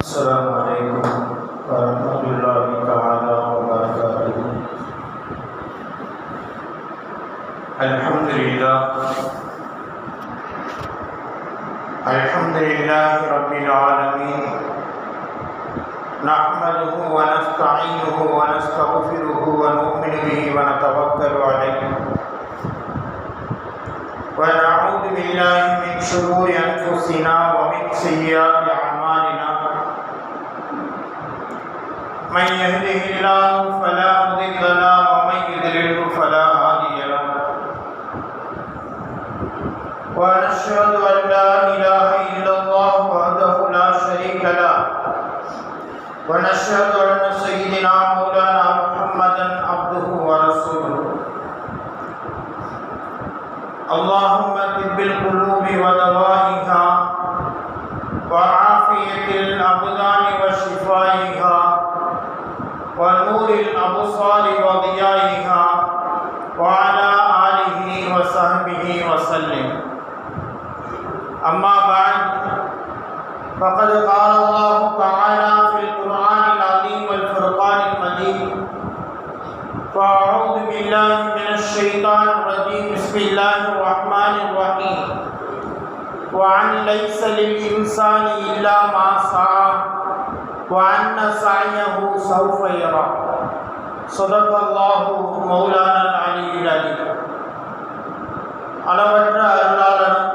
السلام عليكم ورحمة الله تعالى وبركاته. الحمد لله. الحمد لله رب العالمين. نحمده ونستعينه ونستغفره ونؤمن به ونتوكل عليه. ونعوذ بالله من شرور أنفسنا ومن سيئات من يهده الله فلا مضل له ومن يضلله فلا هادي له. ونشهد أن لا إله إلا الله وحده لا شريك له. ونشهد أن سيدنا مولانا محمدا عبده ورسوله. اللهم طب القلوب ودوائها الأبصار وضيائها وعلى آله وصحبه وسلم. أما بعد، فقد قال الله تعالى في القرآن العظيم والفرقان المجيد فأعوذ بالله من الشيطان الرجيم. بسم الله الرحمن الرحيم. وعن ليس للإنسان إلا ما سعى، وأن سعيه سوف يرى. صدق الله مولانا العلي العليم அளவற்ற அருளாளனும்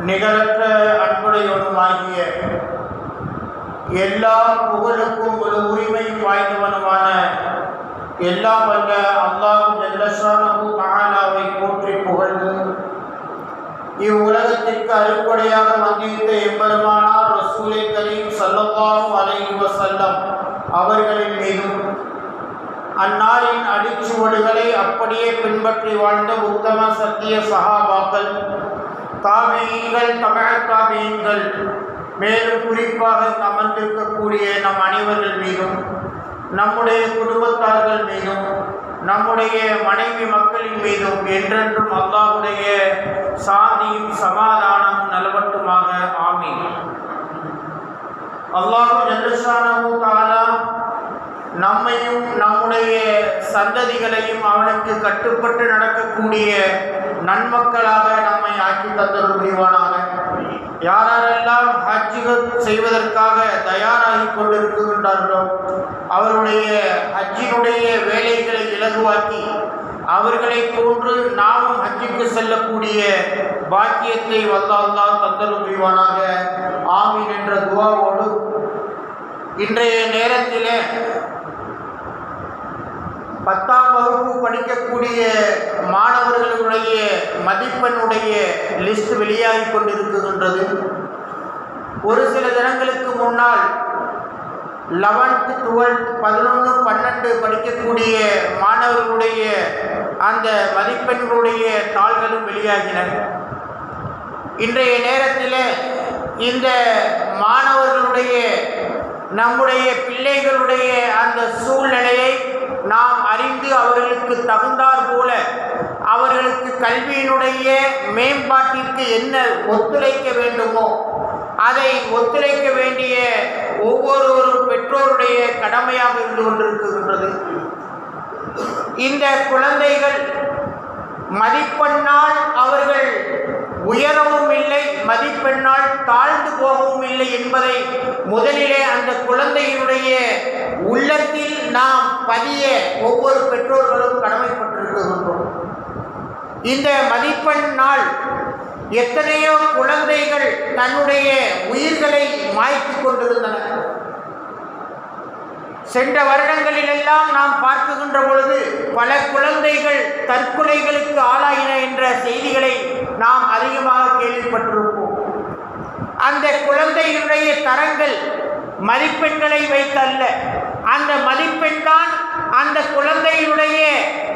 நிகரற்ற அன்புடையவனுமாகிய எல்லா புகழுக்கும் ஒரு உரிமை வாய்ந்தவனுமான எல்லாம் வல்ல அல்லாஹு ஜல்லஷானஹு தஆலாவை போற்றி புகழ்ந்து இவ்வுலகத்திற்கு அறுப்படையாக வந்திருந்த எம்பெருமானார் ரசூலை கரீம் ஸல்லல்லாஹு அலைஹி வஸல்லம் அவர்களின் மீதும் அந்நாளின் அடிச்சுவடுகளை அப்படியே பின்பற்றி வாழ்ந்த உத்தம சத்திய சகாபாக்கள். தாபியீன்கள் தமிழ் தாபியீன்கள் மேலும் குறிப்பாக அமர்ந்திருக்கக்கூடிய நம் அனைவர்கள் மீதும் நம்முடைய குடும்பத்தார்கள் மீதும் நம்முடைய மனைவி மக்களின் மீதும் என்றென்றும் அல்லாவுடைய சாந்தியும் சமாதானம் நலவட்டுமாக. ஆமீன். அல்லாஹு ஜல்லஷானஹு தாலா நம்மையும் நம்முடைய சந்ததிகளையும் அவனுக்கு கட்டுப்பட்டு நடக்கக்கூடிய நன்மக்களாக நம்மை ஆக்கி தந்தவர் புரிவானாக யாரெல்லாம் ஹஜ்ஜுகள் செய்வதற்காக தயாராகி கொண்டிருக்கின்றார்களோ அவருடைய ஹஜ்ஜினுடைய வேலைகளை இலகுவாக்கி அவர்களை போன்று நாமும் ஹஜ்ஜுக்கு செல்லக்கூடிய பாக்கியத்தை வந்தால்தான் தந்தரும் புரிவானாக ஆமீன் என்ற துவாவோடு இன்றைய நேரத்திலே பத்தாம் வகுப்பு படிக்கக்கூடிய மாணவர்களுடைய மதிப்பெண்ணுடைய லிஸ்ட் வெளியாகி கொண்டிருக்கின்றது. ஒரு சில தினங்களுக்கு முன்னால் லெவன்த்து டுவெல்த் பதினொன்று பன்னெண்டு படிக்கக்கூடிய மாணவர்களுடைய அந்த மதிப்பெண்களுடைய தாள்களும் வெளியாகின. இன்றைய நேரத்தில் இந்த மாணவர்களுடைய நம்முடைய பிள்ளைகளுடைய அந்த சூழ்நிலையை நாம் அறிந்து அவர்களுக்கு தகுந்தார் போல அவர்களுக்கு கல்வியினுடைய மேம்பாட்டிற்கு என்ன ஒத்துழைக்க வேண்டுமோ அதை ஒத்துழைக்க வேண்டிய ஒவ்வொரு பெற்றோருடைய கடமையாக இருந்து கொண்டிருக்கின்றது. இந்த குழந்தைகள் மதிப்பெண்ணால் அவர்கள் உயரவும் இல்லை மதிப்பெண்ணால் தாழ்ந்து போகவும் இல்லை என்பதை முதலிலே அந்த குழந்தையினுடைய உள்ளத்தில் நாம் பதிய ஒவ்வொரு பெற்றோர்களும் கடமைப்பட்டிருக்கின்றோம். இந்த மதிப்பெண் நாள் எத்தனையோ குழந்தைகள் தன்னுடைய உயிர்களை மாய்த்து கொண்டிருந்தன. சென்ற வருடங்களிலெல்லாம் நாம் பார்க்குகின்ற பொழுது பல குழந்தைகள் தற்கொலைகளுக்கு ஆளாயின என்ற செய்திகளை நாம் அதிகமாக கேள்விப்பட்டிருப்போம். அந்த குழந்தைகளுடைய தரங்கள் மதிப்பெண்களை வைத்தல்ல. அந்த மதிப்பெண் தான் அந்த குழந்தையினுடைய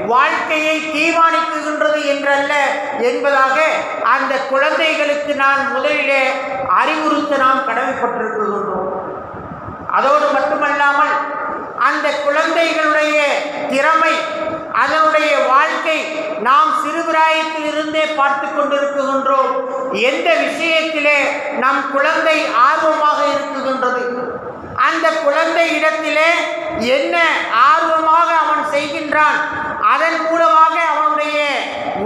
வாழ்க்கையை தீர்மானிக்குகின்றது என்றல்ல. என்பதாக அந்த குழந்தைகளுக்கு நான் முதலிலே அறிவுறுத்த நாம் கடமைப்பட்டிருக்கின்றோம். அதோடு மட்டுமல்லாமல் அந்த குழந்தைகளுடைய திறமை அதனுடைய வாழ்க்கை நாம் சிறுபிராயத்தில் இருந்தே பார்த்து கொண்டிருக்கின்றோம் எந்த விஷயத்திலே நம் குழந்தை ஆர்வமாக இருக்குகின்றது? அந்த குழந்தை இடத்திலே என்ன ஆர்வமாக அவன் செய்கின்றான்? அதன் மூலமாக அவனுடைய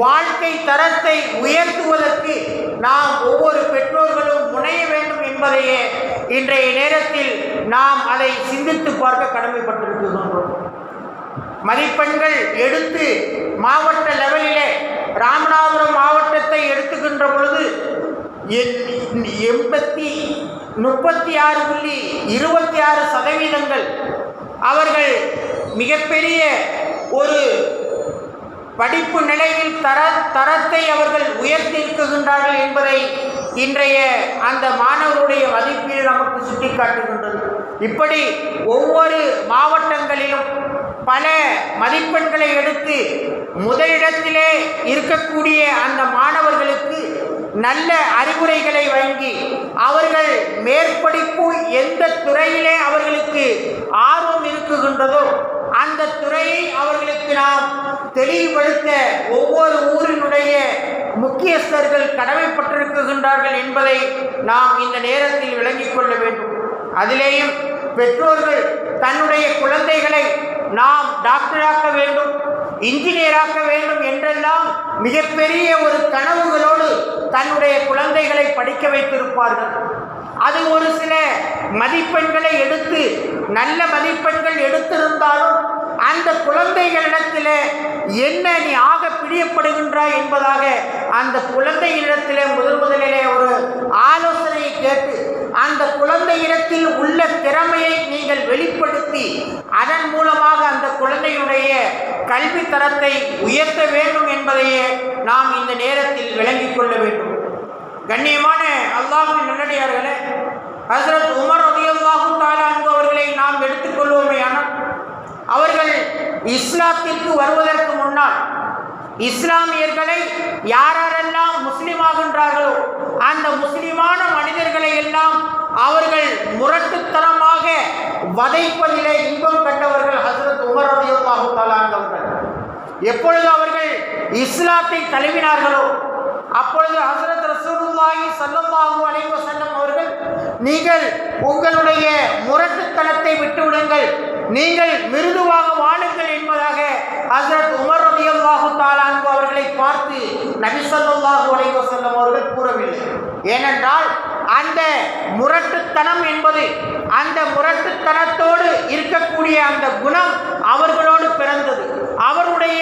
வாழ்க்கை தரத்தை உயர்த்துவதற்கு நாம் ஒவ்வொரு பெற்றோர்களும் முனைய வேண்டும் என்பதையே இன்றைய நேரத்தில் நாம் அதை சிந்தித்து பார்க்க கடமைப்பட்டிருக்கிறோம் மதிப்பெண்கள் எடுத்து மாவட்ட லெவலிலே ராமநாதபுரம் மாவட்டத்தை எடுத்துக்கின்ற பொழுது எண்பத்தி முப்பத்தி ஆறு புள்ளி இருபத்தி ஆறு சதவீதங்கள் அவர்கள் மிகப்பெரிய ஒரு படிப்பு நிலையில் தர தரத்தை அவர்கள் உயர்த்தியிருக்கின்றார்கள் என்பதை இன்றைய அந்த மாணவருடைய மதிப்பீடு நமக்கு சுட்டிக்காட்டுகின்றது. இப்படி ஒவ்வொரு மாவட்டங்களிலும் பல மதிப்பெண்களை எடுத்து முதலிடத்திலே இருக்கக்கூடிய அந்த மாணவர்களுக்கு நல்ல அறிவுரைகளை வழங்கி அவர்கள் மேற்படிப்பு எந்த துறையிலே அவர்களுக்கு ஆர்வம் இருக்குகின்றதோ அந்த துறையை அவர்களுக்கு நாம் தெளிவுபடுத்த ஒவ்வொரு ஊரினுடைய முக்கியஸ்தர்கள் கடமைப்பட்டிருக்கின்றார்கள் என்பதை நாம் இந்த நேரத்தில் விளங்கிக் கொள்ள வேண்டும். அதிலேயும் பெற்றோர்கள் தன்னுடைய குழந்தைகளை நாம் டாக்டராக்க வேண்டும். இன்ஜினியராக்க வேண்டும் என்றெல்லாம் மிகப்பெரிய ஒரு கனவுகளோடு தன்னுடைய குழந்தைகளை படிக்க வைத்திருப்பார்கள். அது ஒரு சில மதிப்பெண்களை எடுத்து நல்ல மதிப்பெண்கள் எடுத்திருந்தாலும் அந்த குழந்தைகளிடத்தில் என்ன நீ ஆக பிரியப்படுகின்றாய் என்பதாக அந்த குழந்தைகளிடத்திலே முதல் முதலிலே ஒரு ஆலோசனையை கேட்டு அந்த குழந்தையிடத்தில் உள்ள திறமையை நீங்கள் வெளிப்படுத்தி அதன் மூலமாக அந்த குழந்தையுடைய கல்வி தரத்தை உயர்த்த வேண்டும் என்பதையே நாம் இந்த நேரத்தில் விளங்கிக் கொள்ள வேண்டும். கண்ணியமான அல்லாஹின் நல்லடியார்களே ஹசரத் உமர் ரதியல்லாஹு தாலா அவர்களை நாம் எடுத்துக்கொள்வோமேயானால் அவர்கள் இஸ்லாத்திற்கு வருவதற்கு முன்னால் இஸ்லாமியர்களை யாரெல்லாம் முஸ்லிமாகின்றார்களோ அந்த முஸ்லிமான மனிதர்களை எல்லாம் அவர்கள் முரட்டுத்தனமாக வதைப்பதிலே இன்பம் கண்டவர்கள் ஹசரத் உமர் ரதியல்லாஹு அவர்கள் எப்பொழுது அவர்கள் இஸ்லாத்தை தழுவினார்களோ அப்பொழுது ஹசரத் ரசூலுல்லாஹி சல்லல்லாஹு அலைஹி வஸல்லம் அவர்கள் நீங்கள் உங்களுடைய முரட்டுத்தனத்தை விட்டுவிடுங்கள் நீங்கள் மிருதுவாக வாழுங்கள் என்பதாக ஹசரத் உமர் ரலியல்லாஹு அல்லாஹு அன்ஹு அவர்களை பார்த்து நபி ஸல்லல்லாஹு அலைஹி வஸல்லம் அவர்கள் கூறவில்லை. ஏனென்றால் அந்த முரட்டுத்தனம் என்பது அந்த முரட்டுத்தனத்தோடு இருக்கக்கூடிய அந்த குணம் அவர்களோடு பிறந்தது. அவருடைய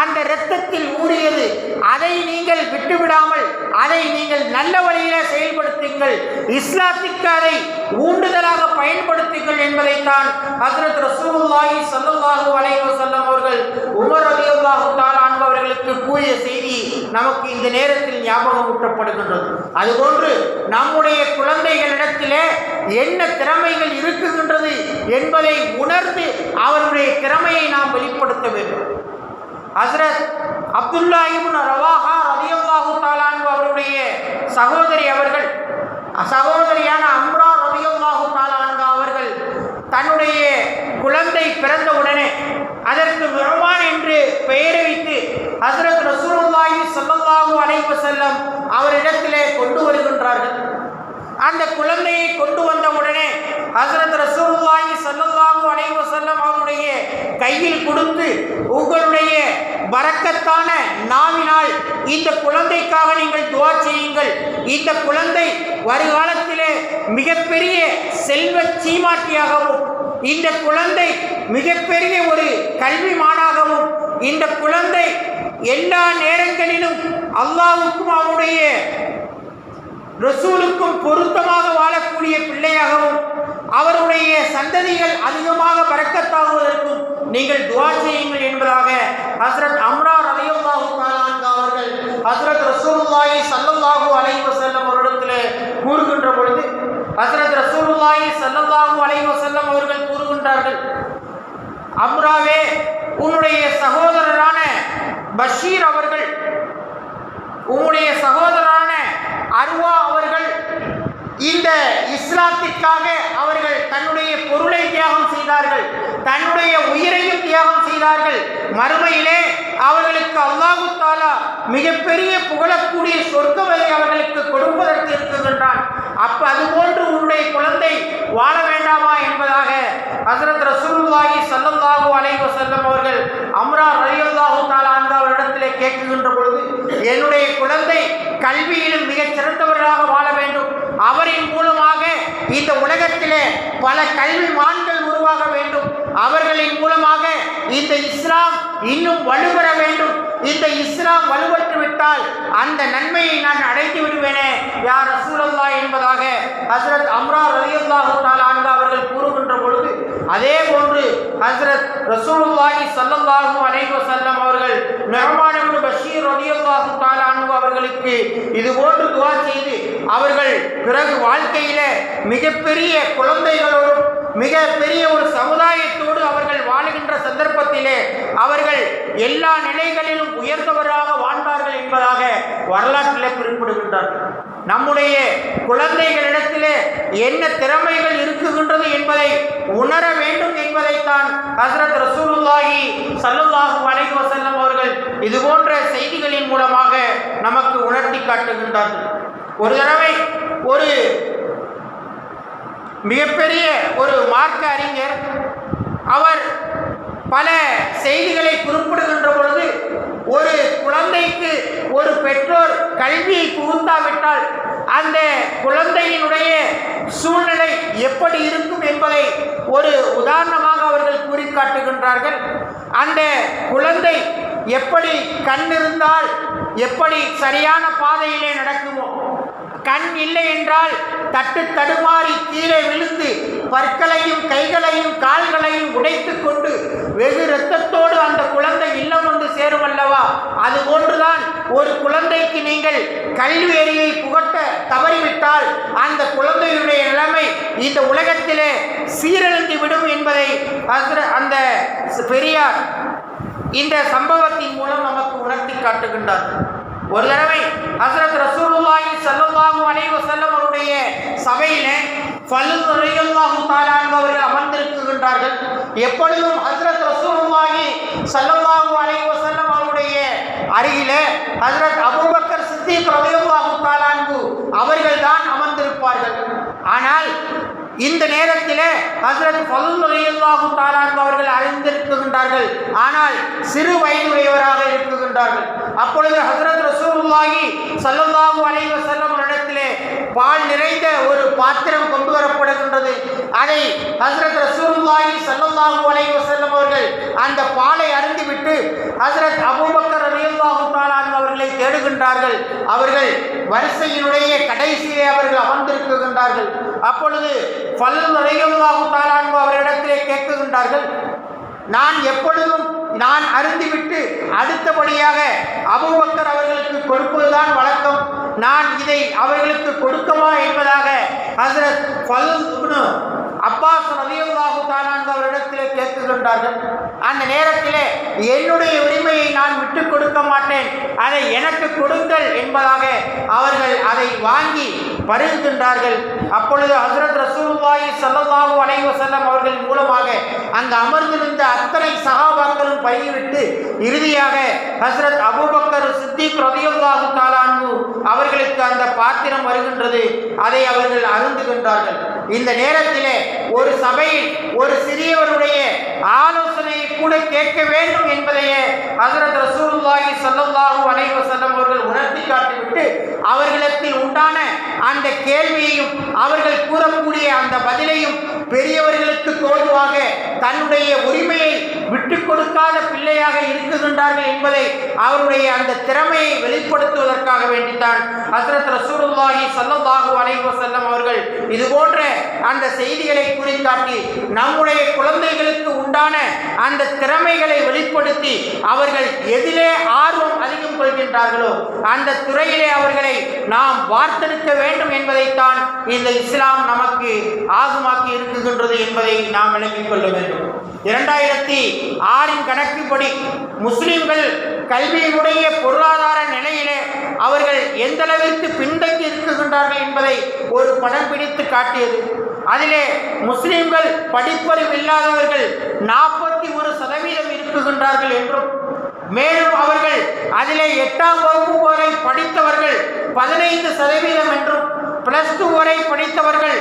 அந்த இரத்தத்தில் ஊறியது. அதை நீங்கள் விட்டுவிடாமல் அதை நீங்கள் நல்ல வழியில செயல்படுத்துங்கள். இஸ்லாத்திற்கு அதை ஊண்டுதலாக பயன்படுத்துங்கள் என்பதைத்தான் ஹசரத் ரசூலுல்லாஹி ஸல்லல்லாஹு அலைஹி வஸல்லம் அவர்கள் உமர் ரலியல்லாஹு தஆலா அவர்களுக்கு கூறிய செய்தி நமக்கு இந்த நேரத்தில் ஞாபகம் ஊட்டப்படுகின்றது. அதுபோன்று நம்முடைய குழந்தைகளிடத்திலே என்ன திறமைகள் இருக்குகின்றது என்பதை உணர்ந்து அவருடைய திறமையை நாம் வெளிப்படுத்த வேண்டும். ஹசரத் அப்துல்லா ரவாஹா ரலியல்லாஹு தஆலா அவருடைய சகோதரி அவர்கள் சகோதரியான அம்ரா ரலியல்லாஹு தஆலா தன்னுடைய குழந்தை பிறந்தவுடனே அதற்கு நுரமான் என்று பெயரை வைத்து ஹசரத் ரசூலுல்லாஹி ஸல்லல்லாஹு அலைஹி வஸல்லம் அவரிடத்திலே கொண்டு வருகின்றார்கள். அந்த குழந்தையை கொண்டு வந்த உடனே ஹசரத் ரசூல்லாஹி ஸல்லல்லாஹு அலைஹி வஸல்லம் அவருடைய கையில் கொடுத்து உங்களுடைய வரக்கத்தான நாவினால் இந்த குழந்தைக்காக நீங்கள் துவா செய்யுங்கள். இந்த குழந்தை வருகாலத்திலே மிகப்பெரிய செல்வ சீமாட்டியாகவும் இந்த குழந்தை மிகப்பெரிய ஒரு கல்விமானாகவும் இந்த குழந்தை எல்லா நேரங்களிலும் அல்லாவுக்கும் அவருடைய ரசூலுக்கும் பொருத்தமாக வாழக்கூடிய பிள்ளையாகவும் அவருடைய சந்ததிகள் அதிகமாக பறக்கத்தாகுவதற்கும் நீங்கள் துவா செய்யுங்கள் என்பதாக ஹசரத் அம்ரா ரலியல்லாஹு தஆலா அவர்கள் ஹசரத் ரசூலுல்லாஹி சல்லல்லாஹு அலைஹி வஸல்லம் அவரிடத்தில் கூறுகின்ற பொழுது ஹசரத் ரசூலுல்லாஹி சல்லல்லாஹு அலைஹி வஸல்லம் அவர்கள் கூறுகின்றார்கள் அம்ராவே உன்னுடைய சகோதரரான பஷீர் அவர்கள் உன்னுடைய சகோதரரான அருவா அவர்கள் இந்த இஸ்லாத்திற்காக அவர்கள் தன்னுடைய பொருளை தியாகம் செய்தார்கள் தன்னுடைய உயிரையும் தியாகம் செய்தார்கள். மறுமையிலே அவர்களுக்கு அல்லாஹு தாலா மிகப்பெரிய புகழக்கூடிய சொர்க்கவரை அவர்களுக்கு கொடுப்பதற்கு இருக்கின்றான். அப்ப அதுபோன்று உன்னுடைய குழந்தை வாழ வேண்டாமா என்பதாக ஹசரத் ரசூலுல்லாஹி சல்லல்லாஹு அலைஹி வஸல்லம் அவர்கள் அம்ரா ரலியல்லாஹு தஆலா அன்ஹா அவரிடத்திலே கேட்குகின்ற பொழுது என்னுடைய குழந்தை கல்வியிலும் மிகச் சிறந்தவர்களாக வாழ வேண்டும். அவரின் மூலமாக இந்த உலகத்திலே பல கல்விமான்கள் உருவாக வேண்டும். அவர்களின் மூலமாக இந்த இஸ்லாம் இன்னும் வலுப்பெற வேண்டும். இந்த இஸ்லாம் வலுவற்று விட்டால் அந்த நன்மையை நான் அடைந்து விடுவேனே யார் ரசூலல்லா என்பதாக ஹசரத் அம்ரா ரலியல்லாஹு தஆலா அவர்கள் கூறுகின்ற பொழுது அதே போன்று ஹசரத் ரசூலுல்லாஹி சல்லல்லாஹு அலைஹி வஸல்லம் அவர்கள் நுஹ்மான் இப்னு பஷீர் ரலியுல்லாஹு தஆலா அன்ஹு அவர்களுக்கு இது போன்று துவா செய்து அவர்கள் பிறகு வாழ்க்கையில மிகப்பெரிய குழந்தைகளோடும் மிக பெரிய ஒரு சமுதாயத்தோடு அவர்கள் வாழுகின்ற சந்தர்ப்பத்திலே அவர்கள் எல்லா நிலைகளிலும் உயர்ந்தவராக வாழ்ந்தார்கள் என்பதாக வரலாற்றிலே குறிப்பிடுகின்றார்கள். நம்முடைய குழந்தைகளிடத்திலே என்ன திறமைகள் இருக்குகின்றது என்பதை உணர வேண்டும் என்பதைத்தான் ஹசரத் ரசூலுல்லாஹி சல்லுல்லாஹு அலைஹி வசல்லம் அவர்கள் இது போன்ற செய்திகளின் மூலமாக நமக்கு உணர்த்தி காட்டுகின்றார்கள். ஒரு தடவை ஒரு மிகப்பெரிய ஒரு மார்க்க அறிஞர். அவர் பல செய்திகளை குறிப்பிடுகின்ற பொழுது ஒரு குழந்தைக்கு ஒரு பெற்றோர் கல்வியை புகுந்தாவிட்டால் அந்த குழந்தையினுடைய சூழ்நிலை எப்படி இருக்கும் என்பதை ஒரு உதாரணமாக அவர்கள் கூறி காட்டுகின்றார்கள் அந்த குழந்தை எப்படி கண் இருந்தால் எப்படி சரியான பாதையிலே நடக்குமோ கண் இல்லை என்றால் தட்டு தடுமாறி கீழே விழுந்து பற்களையும் கைகளையும் கால்களையும் உடைத்து கொண்டு வெகு இரத்தத்தோடு அந்த குழந்தை இல்லம் வந்து சேரும் அல்லவா அது ஒன்றுதான் ஒரு குழந்தைக்கு நீங்கள் கல்வி அறிவை புகட்ட தவறிவிட்டால் அந்த குழந்தையுடைய நிலைமை இந்த உலகத்திலே சீரழிந்து விடும் என்பதை அந்த பெரியார் இந்த சம்பவத்தின் மூலம் நமக்கு உணர்த்தி காட்டுகின்றார். ஒரு தடவை ஹசரத் ரசூலுல்லாஹி ஸல்லல்லாஹு அலைஹி வஸல்லம் அவருடைய சபையிலே ஃபலல் ரலியல்லாஹு தஆலா என்பவர்கள் அமர்ந்திருக்கின்றார்கள். எப்பொழுதும் ஹசரத் ரசூலுல்லாஹி ஸல்லல்லாஹு அலைஹி வஸல்லம் அவருடைய அருகிலே ஹசரத் அபூபக்கர் சித்திக் ரலியல்லாஹு தஆலா அவர்கள் தான் அமர்ந்திருப்பார்கள். ஆனால் இந்த நேரத்திலே ஹசரத் ஃபல்லுல்லாஹு தஆலா அவர்கள் அறிந்திருக்கின்றார்கள். ஆனால் சிறு வயதுடையவராக இருக்குகின்றார்கள் அப்பொழுது ஹசரத் ரசூலுல்லாஹி ஸல்லல்லாஹு அலைஹி வஸல்லம் இடத்திலே பால் நிறைந்த ஒரு பாத்திரம் கொண்டு வரப்படுகின்றது. அதை ஹசரத் ரசூலுல்லாஹி ஸல்லல்லாஹு அலைஹி வஸல்லம் அவர்கள் அந்த பாலை அருந்திவிட்டு ஹசரத் அபூபக்கர் ரலியல்லாஹு தஆலா அவர்களை தேடுகின்றார்கள். அவர்கள் வரிசையினுடைய கடைசியிலே அவர்கள் அமர்ந்திருக்கின்றார்கள். அப்பொழுது பல்லு ரலியல்லாஹு அவரிடத்திலே கேட்குகின்றார்கள் நான் எப்பொழுதும் நான் அருந்திவிட்டு அடுத்தபடியாக அபுபக்கர் அவர்களுக்கு கொடுப்பதுதான் வழக்கம். நான் இதை அவர்களுக்கு கொடுக்கவா என்பதாக ஹசரத் ஃபல் அப்பா அப்பாஸ் ரலியல்லாஹு தஆலா அன்ஹு அவரிடத்திலே அந்த நேரத்திலே என்னுடைய உரிமையை நான் விட்டு கொடுக்க மாட்டேன். அதை எனக்கு கொடுங்கள் என்பதாக அவர்கள் அதை வாங்கி பருகுகின்றார்கள். அப்பொழுது ஹசரத் ரசூல்வாயி ஸல்லல்லாஹு அலைவசல்லம் அவர்கள் மூலமாக அங்கு அமர்ந்திருந்த அத்தனை சகாபாக்களும் பருகிவிட்டு இறுதியாக ஹசரத் அபுபக்கர் சித்திக் ரதியுல்லாஹு தஆலா அவர்களுக்கு அந்த பாத்திரம் வருகின்றது. அதை அவர்கள் அருந்துகின்றார்கள் இந்த நேரத்திலே ஒரு சபையில் ஒரு சிறியவருடைய ஆலோசனையை கூட கேட்க வேண்டும் என்பதையே ஹசரத் ரசூலுல்லாஹி ஸல்லல்லாஹு அலைஹி வஸல்லம் அவர்கள் உணர்த்தி காட்டிவிட்டு அவர்களிடத்தில் உண்டான அந்த கேள்வியையும் அவர்கள் கூறக்கூடிய அந்த பதிலையும் பெரியவர்களுக்கு தோல்வாக தன்னுடைய உரிமையை விட்டு கொடுக்காத பிள்ளையாக இருக்கின்றார்கள் என்பதை அவருடைய அந்த திறமையை வெளிப்படுத்துவதற்காக வேண்டித்தான். ஹசரத் ரசூலுல்லாஹி ஸல்லல்லாஹு அலைஹி வஸல்லம் அவர்கள் இது போன்ற அந்த செய்திகளை குறிக்காட்டி நம்முடைய குழந்தைகளுக்கு உண்டான அந்த திறமைகளை வெளிப்படுத்தி அவர்கள் எதிலே ஆர்வம் அதிகம் கொள்கின்றார்களோ அந்த துறையிலே அவர்களை நாம் வார்த்தெடுக்க வேண்டும் என்பதைத்தான் இந்த இஸ்லாம் நமக்கு ஆகுமாக்கி இருக்குகின்றது என்பதை நாம் விளங்கிக் கொள்ள வேண்டும். இரண்டாயிரத்தி ஆறின் கணக்குப்படி முஸ்லிம்கள் கல்வியினுடைய பொருளாதார நிலையிலே அவர்கள் எந்த அளவிற்கு பின்தங்கி இருக்கின்றார்கள் என்பதை ஒரு படம் பிடித்து காட்டியது. அதிலே முஸ்லிம்கள் படிப்பறிவு இல்லாதவர்கள் நாற்பத்தி ஒரு சதவீதம் இருக்குகின்றார்கள் என்றும் மேலும் அவர்கள் அதிலே எட்டாம் வகுப்பு வரை படித்தவர்கள் பதினைந்து சதவீதம் என்றும் பிளஸ் டூ வரை படித்தவர்கள்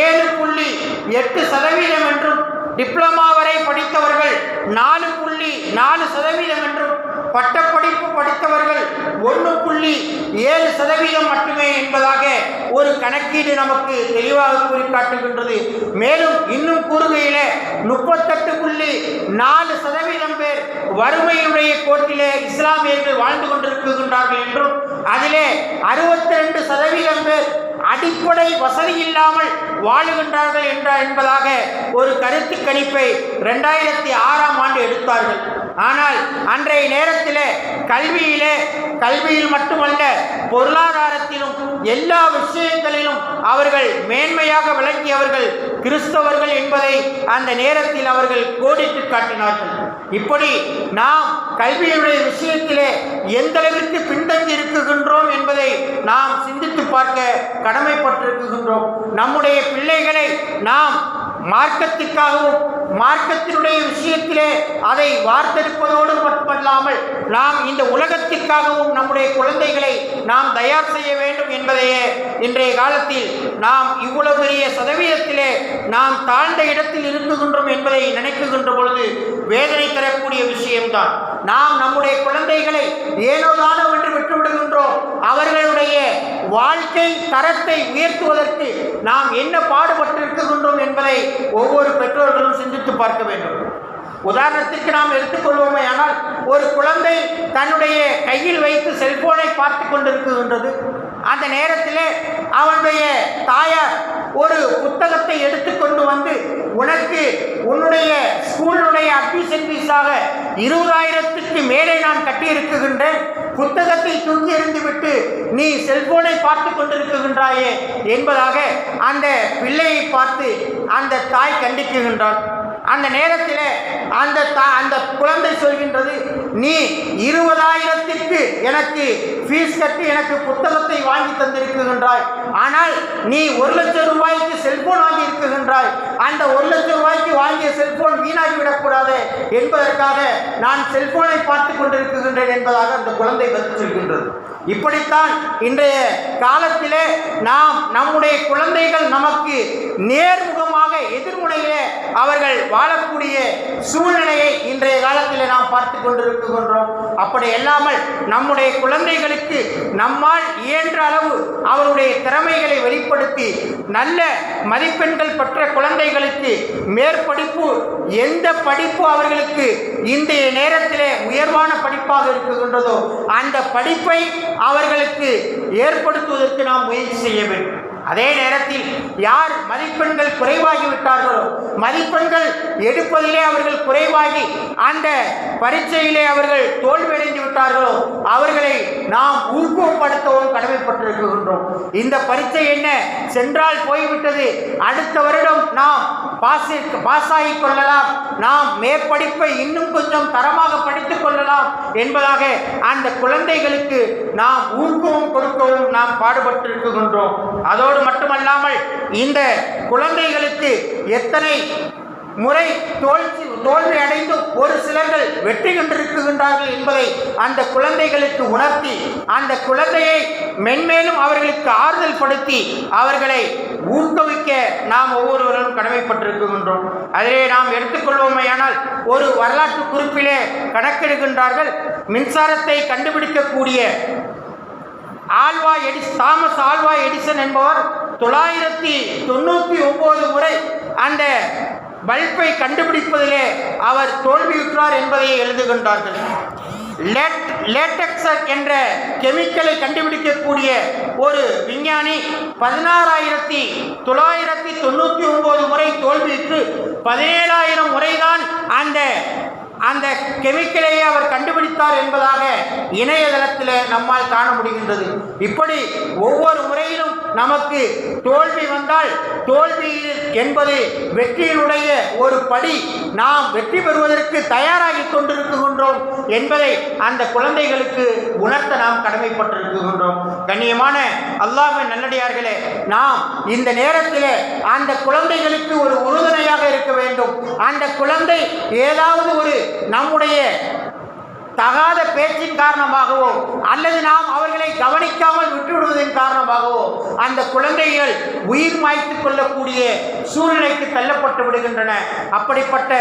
ஏழு புள்ளி எட்டு சதவீதம் என்றும் டிப்ளமா வரை படித்தவர்கள் நாலு புள்ளி நாலு சதவீதம் என்றும் பட்டப்படிப்பு படித்தவர்கள் ஒன்று புள்ளி ஏழு சதவீதம் மட்டுமே என்பதாக ஒரு கணக்கீடு நமக்கு தெளிவாக குறிக்காட்டுகின்றது மேலும் இன்னும் கூறுகையிலே முப்பத்தெட்டு புள்ளி நாலு சதவீதம் பேர் வறுமையுடைய கோட்டிலே இஸ்லாமியர்கள் வாழ்ந்து கொண்டிருக்கின்றார்கள் என்றும் அதிலே அறுபத்தி ரெண்டு சதவீதம் பேர் அடிப்படை வசதி இல்லாமல் வாழுகின்றார்கள் என்ற என்பதாக ஒரு கருத்து கணிப்பை ரெண்டாயிரத்தி ஆறாம் ஆண்டு எடுத்தார்கள். ஆனால் அன்றைய நேரத்தில் கல்வியிலே கல்வியில் மட்டுமல்ல பொருளாதாரத்திலும் எல்லா விஷயங்களிலும் அவர்கள் மேன்மையாக விளங்கியவர்கள் கிறிஸ்தவர்கள் என்பதை அந்த நேரத்தில் அவர்கள் கோடிட்டு காட்டினார்கள். இப்படி நாம் கல்வியுடைய விஷயத்திலே எந்த அளவிற்கு பின்தங்கி இருக்குகின்றோம் என்பதை நாம் சிந்தித்து பார்க்க கடமைப்பட்டிருக்குகின்றோம் நம்முடைய பிள்ளைகளை நாம் மார்க்கத்திற்காகவும் மார்க்கத்தினுடைய விஷயத்திலே அதை வார்த்தெடுப்பதோடு மட்டுமல்லாமல் நாம் இந்த உலகத்திற்காகவும் நம்முடைய குழந்தைகளை நாம் தயார் செய்ய வேண்டும் என்பதையே இன்றைய காலத்தில் நாம் இவ்வளவு பெரிய சதவீதத்திலே நாம் தாழ்ந்த இடத்தில் இருக்குகின்றோம் என்பதை நினைக்குகின்ற பொழுது வேதனை தரக்கூடிய விஷயம்தான். நாம் நம்முடைய குழந்தைகளை ஏனோதானோ என்று விட்டுவிடுகின்றோம். அவர்களுடைய வாழ்க்கை தரத்தை உயர்த்துவதற்கு நாம் என்ன பாடுபட்டிருக்கின்றோம் என்பதை ஒவ்வொரு பெற்றோர்களும் சிந்தித்து பார்க்க வேண்டும். உதாரணத்திற்கு நாம் எடுத்துக்கொள்வோமே ஆனால் ஒரு குழந்தை தன்னுடைய கையில் வைத்து செல்போனை பார்த்து கொண்டிருக்கின்றது. அந்த நேரத்திலே அவனுடைய தாயார் ஒரு புத்தகத்தை எடுத்துக்கொண்டு வந்து உனக்கு உன்னுடைய ஸ்கூலுடைய அட்மிஷன் ஃபீஸாக இருபதாயிரத்துக்கு மேலே நான் கட்டியிருக்குகின்றேன் புத்தகத்தை தூங்கி எறிந்துவிட்டு நீ செல்போனை பார்த்து கொண்டிருக்கின்றாயே என்பதாக அந்த பிள்ளையை பார்த்து அந்த தாய் கண்டிக்குகின்றான் அந்த நேரத்தில் அந்த தா அந்த குழந்தை சொல்கின்றது நீ இருபதாயிரத்திற்கு எனக்கு ஃபீஸ் கட்டி எனக்கு புத்தகத்தை வாங்கி தந்திருக்கின்றாய். ஆனால் நீ ஒரு லட்சம் ரூபாய்க்கு செல்போன் வாங்கி இருக்கின்றாய். அந்த ஒரு லட்சம் ரூபாய்க்கு வாங்கிய செல்போன் வீணாகி விடக்கூடாது என்பதற்காக நான் செல்போனை பார்த்து கொண்டிருக்கின்றேன் என்பதாக அந்த குழந்தை பதில் சொல்கின்றது. இப்படித்தான் இன்றைய காலத்திலே நாம் நம்முடைய குழந்தைகள் நமக்கு நேர்முகமாக எதிர்முனையிலே அவர்கள் வாழக்கூடிய சூழ்நிலையை இன்றைய காலத்தில் நாம் பார்த்து கொண்டிருக்கின்றோம். அப்படி இல்லாமல் நம்முடைய குழந்தைகளுக்கு நம்மால் இயன்ற அளவு அவருடைய திறமைகளை வெளிப்படுத்தி நல்ல மதிப்பெண்கள் பெற்ற குழந்தைகளுக்கு மேற்படிப்பு எந்த படிப்பு அவர்களுக்கு இன்றைய நேரத்திலே உயர்வான படிப்பாக இருக்கின்றதோ அந்த படிப்பை அவர்களுக்கு ஏற்படுத்துவதற்கு நாம் முயற்சி செய்ய வேண்டும். அதே நேரத்தில் யார் மதிப்பெண்கள் குறைவாகிவிட்டார்களோ மதிப்பெண்கள் எடுப்பதிலே அவர்கள் குறைவாகி அந்த பரீட்சையிலே அவர்கள் தோல்வியடைந்து விட்டார்களோ அவர்களை நாம் ஊக்குவப்படுத்தவும் கடமைப்பட்டிருக்கின்றோம். இந்த பரீட்சை என்ன? சென்றால் போய்விட்டது. அடுத்த வருடம் நாம் பாஸ் பாஸ் ஆகிக் கொள்ளலாம். நாம் மேற்படிப்பை இன்னும் கொஞ்சம் தரமாக படித்துக் கொள்ளலாம் என்பதாக அந்த குழந்தைகளுக்கு நாம் ஊக்குவம் கொடுக்கவும் நாம் பாடுபட்டிருக்கின்றோம். அதோடு மட்டுமல்லாமல் இந்த குழந்தைகளுக்கு எத்தனை முறை தோல்வி தோல்வி அடைந்து ஒரு சிலர்கள் வெற்றி கொண்டிருக்கின்றார்கள் என்பதை அந்த குழந்தைகளுக்கு உணர்த்தி அந்த குழந்தையை மென்மேலும் அவர்களுக்கு ஆறுதல் படுத்தி அவர்களை ஊக்குவிக்க நாம் ஒவ்வொருவரும் கடமைப்பட்டிருக்கின்றோம். அதிலே நாம் எடுத்துக்கொள்வோமையானால் ஒரு வரலாற்று குறிப்பிலே கணக்கெடுக்கின்றார்கள் மின்சாரத்தை கண்டுபிடிக்கக்கூடிய ஆல்வா எடிஸ் தாமஸ் ஆல்வா எடிசன் என்பவர் தொள்ளாயிரத்தி தொண்ணூற்றி ஒம்பது முறை அந்த பல்பை கண்டுபிடிப்பதிலே அவர் தோல்வியுற்றார் என்பதை எழுதுகின்றார்கள். லேட் லேட்டக்சர் என்ற கெமிக்கலை கண்டுபிடிக்கக்கூடிய ஒரு விஞ்ஞானி பதினாறாயிரத்தி தொள்ளாயிரத்தி தொண்ணூற்றி ஒம்பது முறை தோல்வியுற்று பதினேழாயிரம் முறைதான் அந்த அந்த கெமிக்கலையே அவர் கண்டுபிடித்தார் என்பதாக இணையதளத்தில் நம்மால் காண முடிகின்றது. இப்படி ஒவ்வொரு முறையிலும் நமக்கு தோல்வி வந்தால் தோல்வி என்பது வெற்றியினுடைய ஒரு படி. நாம் வெற்றி பெறுவதற்கு தயாராகி கொண்டிருக்கின்றோம் என்பதை அந்த குழந்தைகளுக்கு உணர்த்த நாம் கடமைப்பட்டிருக்கின்றோம். கண்ணியமான அல்லாஹ்வின் நல்லடியார்களே நாம் இந்த நேரத்தில் அந்த குழந்தைகளுக்கு ஒரு உறுதுணையாக இருக்க வேண்டும். அந்த குழந்தை ஏதாவது ஒரு நம்முடைய தகாத பேச்சின் காரணமாகவோ அல்லது நாம் அவர்களை கவனிக்காமல் விட்டுவிடுவதன் காரணமாகவோ அந்த குழந்தைகள் உயிர் மாய்த்து கொள்ளக்கூடிய சூழ்நிலைக்கு தள்ளப்பட்டு விடுகின்றன. அப்படிப்பட்ட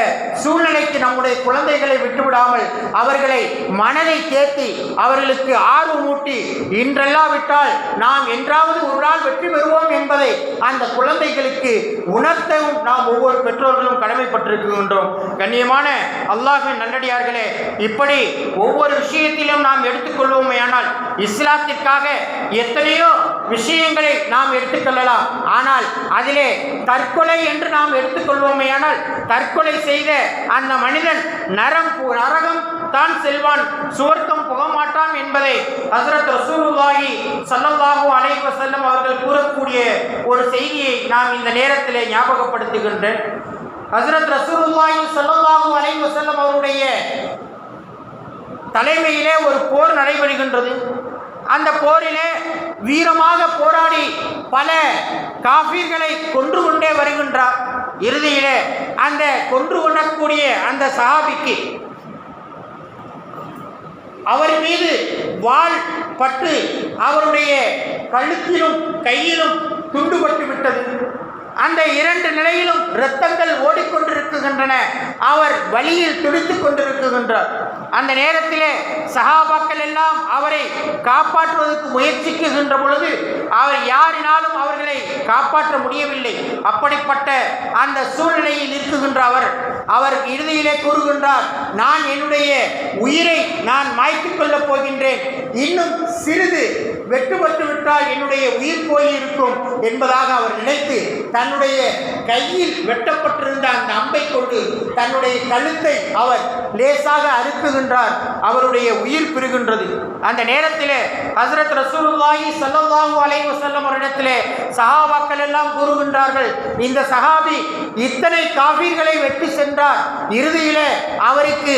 சூழ்நிலைக்கு நம்முடைய குழந்தைகளை விட்டுவிடாமல் அவர்களை மனதை தேர்த்தி அவர்களுக்கு ஆர்வமூட்டி இன்றெல்லாவிட்டால் நாம் என்றாவது ஒரு நாள் வெற்றி பெறுவோம் என்பதை அந்த குழந்தைகளுக்கு உணர்த்தவும் நாம் ஒவ்வொரு பெற்றோர்களும் கடமைப்பட்டிருக்கின்றோம். கண்ணியமான அல்லாஹின் நன்னடியார்களே இப்படி ஒவ்வொரு விஷயத்திலும் நாம் எடுத்துக்கொள்வோமே ஆனால் இஸ்லாத்திற்காக எத்தனையோ விஷயங்களை நாம் எடுத்துக்கொள்ளலாம். ஆனால் அதிலே தற்கொலை என்று நாம் எடுத்துக்கொள்வோமேயானால் தற்கொலை செய்த அந்த மனிதன் நரம் நரகம் தான் செல்வான். சுவர்க்கம் புகமாட்டான் என்பதை ஹசரத் ரசூலுல்லாஹி சல்லல்லாஹு அலைஹி வஸல்லம் அவர்கள் கூறக்கூடிய ஒரு செய்தியை நாம் இந்த நேரத்திலே ஞாபகப்படுத்துகின்றேன். ஹசரத் ரசூலுல்லாஹி சல்லல்லாஹு அலைஹி வஸல்லம் அவருடைய தலைமையிலே ஒரு போர் நடைபெறுகின்றது. அந்த போரிலே வீரமாக போராடி பல காஃபீர்களை கொன்று கொண்டே வருகின்றார். இறுதியிலே அந்த கொன்று கொள்ளக்கூடிய அந்த சஹாபிக்கு அவர் மீது வாள் பட்டு அவருடைய கழுத்திலும் கையிலும் துண்டுபட்டு விட்டது. அந்த இரண்டு நிலையிலும் இரத்தங்கள் ஓடிக்கொண்டிருக்கின்றன. அவர் வழியில் துடித்துக் கொண்டிருக்கின்றார். அந்த நேரத்திலே சகாபாக்கள் எல்லாம் அவரை காப்பாற்றுவதற்கு முயற்சிக்குகின்ற பொழுது அவர் யாரினாலும் அவர்களை காப்பாற்ற முடியவில்லை. அப்படிப்பட்ட அந்த சூழ்நிலையில் இருக்குகின்ற அவர் அவர் இறுதியிலே கூறுகின்றார் நான் என்னுடைய உயிரை நான் மாய்த்து கொள்ளப் போகின்றேன். இன்னும் சிறிது வெட்டுப்பட்டு விட்டால் என்னுடைய உயிர் போயிருக்கும் என்பதாக அவர் நினைத்து தன்னுடைய கையில் வெட்டப்பட்டிருந்த அந்த அம்பை கொண்டு தன்னுடைய கழுத்தை அவர் லேசாக அறுக்குகின்றார். அவருடைய உயிர் பெறுகின்றது அந்த நேரத்தில் ஹசரத் ரசூலுல்லாஹி ஸல்லல்லாஹு அலைஹி வஸல்லம் அவரிடத்திலே சஹாபாக்கள் எல்லாம் கூறுகின்றார்கள் இந்த சஹாபி இத்தனை காபீர்களை வெட்டி சென்றார். இறுதியிலே அவருக்கு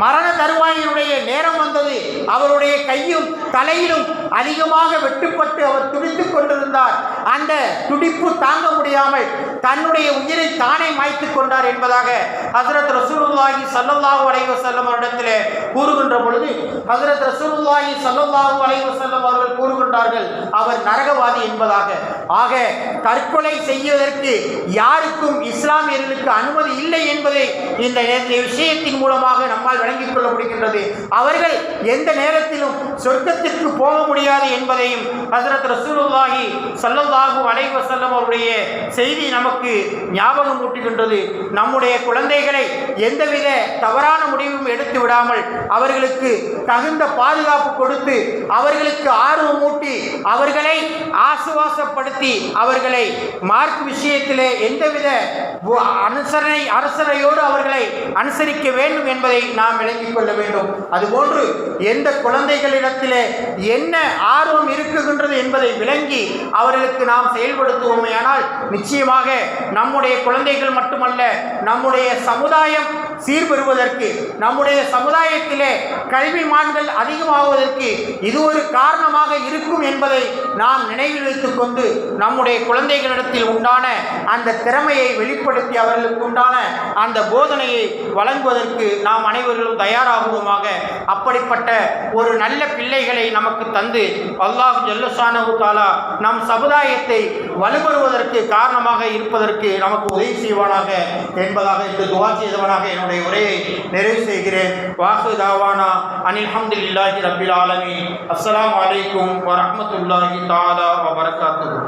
மரண தருவாயினுடைய நேரம் வந்தது. அவருடைய கையும் தலையிலும் அதிகமாக வெட்டுப்பட்டு அவர் துடித்துக் கொண்டிருந்தார். அந்த துடிப்பு தாங்க முடியாமல் தன்னுடைய உயிரை தானே மாய்த்து கொண்டார் என்பதாக ஹசரத் ரசூலுல்லாஹி ஸல்லல்லாஹு அலைஹி வஸல்லம் அவரிடத்தில் கூறுகின்ற பொழுது ஹசரத் ரசூலுல்லாஹி ஸல்லல்லாஹு அலைஹி வஸல்லம் அவர்கள் கூறுகின்றார்கள் அவர் நரகவாதி என்பதாக. ஆக தற்கொலை செய்வதற்கு யாருக்கும் இஸ்லாமியர்களுக்கு அனுமதி இல்லை என்பதை இந்த இந்த விஷயத்தின் மூலமாக நம்மால் விளங்கிக் கொள்ள முடிகின்றது அவர்கள் எந்த நேரத்திலும் சொர்க்கத்திற்கு போக முடியாது என்பதையும் ஹசரத் ரசூலுல்லாஹி சல்லல்லாஹு அலைஹி வஸல்லம் அவருடைய செய்தி நமக்கு ஞாபகம் ஊட்டுகின்றது. நம்முடைய குழந்தைகளை எந்தவித தவறான முடிவும் எடுத்து விடாமல் அவர்களுக்கு தகுந்த பாதுகாப்பு கொடுத்து அவர்களுக்கு ஆர்வம் ஊட்டி அவர்களை ஆசுவாசப்படுத்தி அவர்களை மார்க் விஷயத்திலே எந்தவித அனுசரணை அரசனையோடு அவர்களை அனுசரிக்க வேண்டும் என்பதை நாம் விளங்கிக் கொள்ள வேண்டும். அதுபோன்று எந்த குழந்தைகளிடத்திலே என்ன ஆர்வம் இருக்குகின்றது என்பதை விளங்கி அவர்களுக்கு நாம் செயல்படுத்துவோமையானால் நிச்சயமாக நம்முடைய குழந்தைகள் மட்டுமல்ல நம்முடைய சமுதாயம் சீர்பெறுவதற்கு நம்முடைய சமுதாயத்திலே கல்விமான்கள் அதிகமாவதற்கு இது ஒரு காரணமாக இருக்கும் என்பதை நாம் நினைவில் வைத்துக்கொண்டு நம்முடைய குழந்தைகளிடத்தில் உண்டான அந்த திறமையை வெளிப்படுத்தி அவர்களுக்கு உண்டான அந்த போதனையை வழங்குவதற்கு நாம் அனைவர்களும் தயாராகுவோமாக. அப்படிப்பட்ட ஒரு நல்ல பிள்ளைகளை நமக்கு தந்து அல்லாஹ் ஜல்லுசானு தாலா நம் சமுதாயத்தை வலுபெறுவதற்கு காரணமாக இருப்பதற்கு நமக்கு உதவி செய்வானாக என்பதாக இந்த துவா செய்தவனாக என்னுடைய என்னுடைய உரையை நிறைவு செய்கிறேன். வாசு தாவானா அனில்ஹம்துல்லாஹி ரபில் ஆலமி அஸ்லாம் வலைக்கும் வரமத்துல்லாஹி தாலா வபரகாத்துஹு.